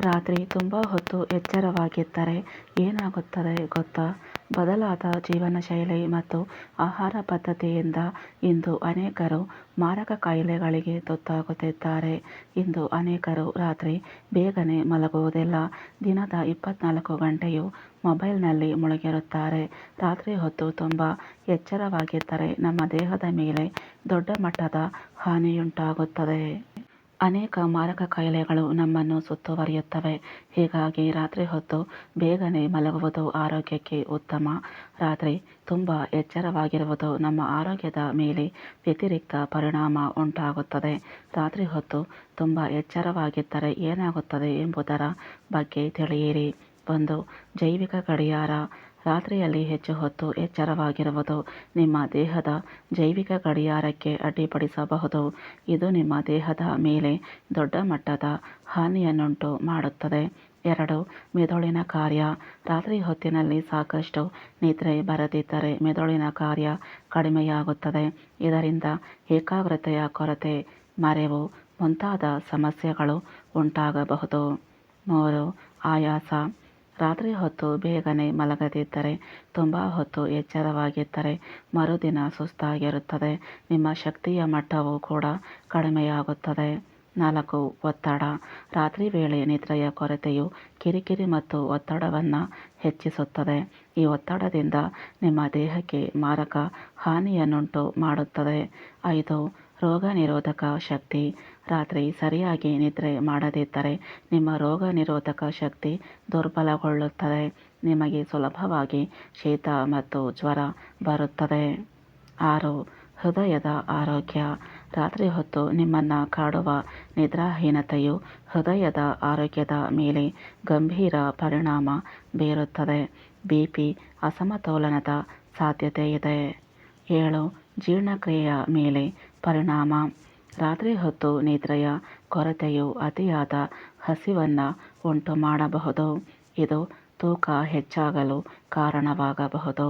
ರಾತ್ರಿ ತುಂಬ ಹೊತ್ತು ಎಚ್ಚರವಾಗಿದ್ದರೆ ಏನಾಗುತ್ತದೆ ಗೊತ್ತಾ? ಬದಲಾದ ಜೀವನ ಶೈಲಿ ಮತ್ತು ಆಹಾರ ಪದ್ಧತಿಯಿಂದ ಇಂದು ಅನೇಕರು ಮಾರಕ ಕಾಯಿಲೆಗಳಿಗೆ ತುತ್ತಾಗುತ್ತಿದ್ದಾರೆ. ಇಂದು ಅನೇಕರು ರಾತ್ರಿ ಬೇಗನೆ ಮಲಗುವುದಿಲ್ಲ. ದಿನದ ಇಪ್ಪತ್ನಾಲ್ಕು ಗಂಟೆಯು ಮೊಬೈಲ್ನಲ್ಲಿ ಮುಳುಗಿರುತ್ತಾರೆ. ರಾತ್ರಿ ಹೊತ್ತು ತುಂಬ ಎಚ್ಚರವಾಗಿದ್ದರೆ ನಮ್ಮ ದೇಹದ ಮೇಲೆ ದೊಡ್ಡ ಮಟ್ಟದ ಹಾನಿಯುಂಟಾಗುತ್ತದೆ. ಅನೇಕ ಮಾರಕ ಕಾಯಿಲೆಗಳು ನಮ್ಮನ್ನು ಸುತ್ತುವರಿಯುತ್ತವೆ. ಹೀಗಾಗಿ ರಾತ್ರಿ ಹೊತ್ತು ಬೇಗನೆ ಮಲಗುವುದು ಆರೋಗ್ಯಕ್ಕೆ ಉತ್ತಮ. ರಾತ್ರಿ ತುಂಬ ಎಚ್ಚರವಾಗಿರುವುದು ನಮ್ಮ ಆರೋಗ್ಯದ ಮೇಲೆ ವ್ಯತಿರಿಕ್ತ ಪರಿಣಾಮ ಉಂಟಾಗುತ್ತದೆ. ರಾತ್ರಿ ಹೊತ್ತು ತುಂಬ ಎಚ್ಚರವಾಗಿದ್ದರೆ ಏನಾಗುತ್ತದೆ ಎಂಬುದರ ಬಗ್ಗೆ ತಿಳಿಯಿರಿ. ಒಂದು ಜೈವಿಕ ಗಡಿಯಾರ ರಾತ್ರಿಯಲ್ಲಿ ಹೆಚ್ಚು ಹೊತ್ತು ಎಚ್ಚರವಾಗಿರುವುದು ನಿಮ್ಮ ದೇಹದ ಜೈವಿಕ ಗಡಿಯಾರಕ್ಕೆ ಅಡ್ಡಿಪಡಿಸಬಹುದು. ಇದು ನಿಮ್ಮ ದೇಹದ ಮೇಲೆ ದೊಡ್ಡ ಮಟ್ಟದ ಹಾನಿಯನ್ನುಂಟು ಮಾಡುತ್ತದೆ. ಎರಡು, ಮೆದುಳಿನ ಕಾರ್ಯ. ರಾತ್ರಿ ಹೊತ್ತಿನಲ್ಲಿ ಸಾಕಷ್ಟು ನಿದ್ರೆ ಬರದಿದ್ದರೆ ಮೆದುಳಿನ ಕಾರ್ಯ ಕಡಿಮೆಯಾಗುತ್ತದೆ. ಇದರಿಂದ ಏಕಾಗ್ರತೆಯ ಕೊರತೆ, ಮರೆವು ಮುಂತಾದ ಸಮಸ್ಯೆಗಳು ಉಂಟಾಗಬಹುದು. ಮೂರು, ಆಯಾಸ. ರಾತ್ರಿ ಹೊತ್ತು ಬೇಗನೆ ಮಲಗದಿದ್ದರೆ ತುಂಬ ಹೊತ್ತು ಎಚ್ಚರವಾಗಿದ್ದರೆ ಮರುದಿನ ಸುಸ್ತಾಗಿರುತ್ತದೆ. ನಿಮ್ಮ ಶಕ್ತಿಯ ಮಟ್ಟವೂ ಕೂಡ ಕಡಿಮೆಯಾಗುತ್ತದೆ. ನಾಲ್ಕು, ಒತ್ತಡ. ರಾತ್ರಿ ವೇಳೆ ನಿದ್ರೆಯ ಕೊರತೆಯು ಕಿರಿಕಿರಿ ಮತ್ತು ಒತ್ತಡವನ್ನು ಹೆಚ್ಚಿಸುತ್ತದೆ. ಈ ಒತ್ತಡದಿಂದ ನಿಮ್ಮ ದೇಹಕ್ಕೆ ಮಾರಕ ಹಾನಿಯನ್ನುಂಟು ಮಾಡುತ್ತದೆ. ಐದು ರೋಗ ನಿರೋಧಕ ಶಕ್ತಿ ರಾತ್ರಿ ಸರಿಯಾಗಿ ನಿದ್ರೆ ಮಾಡದಿದ್ದರೆ ನಿಮ್ಮ ರೋಗ ನಿರೋಧಕ ಶಕ್ತಿ ದುರ್ಬಲಗೊಳ್ಳುತ್ತದೆ. ನಿಮಗೆ ಸುಲಭವಾಗಿ ಶೀತ ಮತ್ತು ಜ್ವರ ಬರುತ್ತದೆ. ಆರು, ಹೃದಯದ ಆರೋಗ್ಯ. ರಾತ್ರಿ ಹೊತ್ತು ನಿಮ್ಮನ್ನು ಕಾಡುವ ನಿದ್ರಾಹೀನತೆಯು ಹೃದಯದ ಆರೋಗ್ಯದ ಮೇಲೆ ಗಂಭೀರ ಪರಿಣಾಮ ಬೀರುತ್ತದೆ. ಬಿ ಪಿ ಅಸಮತೋಲನದ ಸಾಧ್ಯತೆ ಇದೆ ಏಳು, ಜೀರ್ಣಕ್ರಿಯೆಯ ಮೇಲೆ ಪರಿಣಾಮ. ರಾತ್ರಿ ಹೊತ್ತು ನಿದ್ರೆಯ ಕೊರತೆಯು ಅತಿಯಾದ ಹಸಿವನ್ನು ಉಂಟು ಮಾಡಬಹುದು ಇದು ತೂಕ ಹೆಚ್ಚಾಗಲು ಕಾರಣವಾಗಬಹುದು.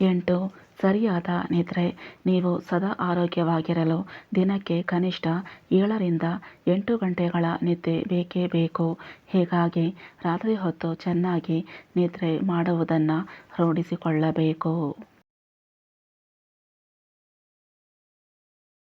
ಎಂಟು. ಸರಿಯಾದ ನಿದ್ರೆ. ನೀವು ಸದಾ ಆರೋಗ್ಯವಾಗಿರಲು ದಿನಕ್ಕೆ ಕನಿಷ್ಠ ಏಳರಿಂದ ಎಂಟು ಗಂಟೆಗಳ ನಿದ್ದೆ ಬೇಕೇ ಬೇಕು. ಹೀಗಾಗಿ ರಾತ್ರಿ ಹೊತ್ತು ಚೆನ್ನಾಗಿ ನಿದ್ರೆ ಮಾಡುವುದನ್ನು ರೂಢಿಸಿಕೊಳ್ಳಬೇಕು.